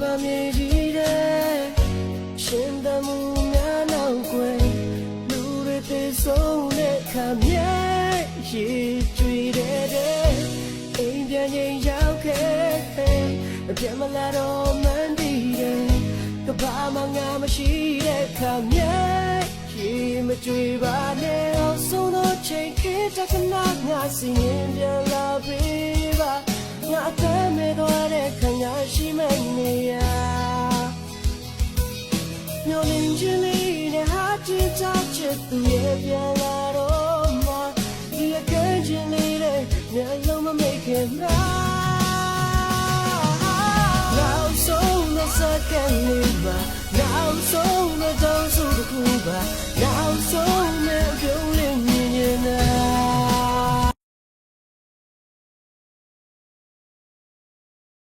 ပမြေကြီးတဲ့ရှင်သမှုများနောက်ွယ်လူတွေသေဆုံးတဲ့ခါမြဲရေကြွေတဲ့တဲ့အိမ်ပြန်ရင်ရောက်ခဲ့ပြတ်မလာတော့မှန်းတည်တယ်ကဘာမှငါမရှိတဲ့ခါမြဲရေမကြွေပါနဲ့အောင်ဆုံးတော့ချိန်ခေတ္တကနာငါစီ မျောလင်းခြင်းလေးနဲ့ဟာချစ်ချချစ်သူရဲ့ပြန်လာတော့မှဒီအကဲခြင်းလေးနဲ့မျက်လုံးမမိတ်ခင်မှာနောက်ဆုံးတဲ့စ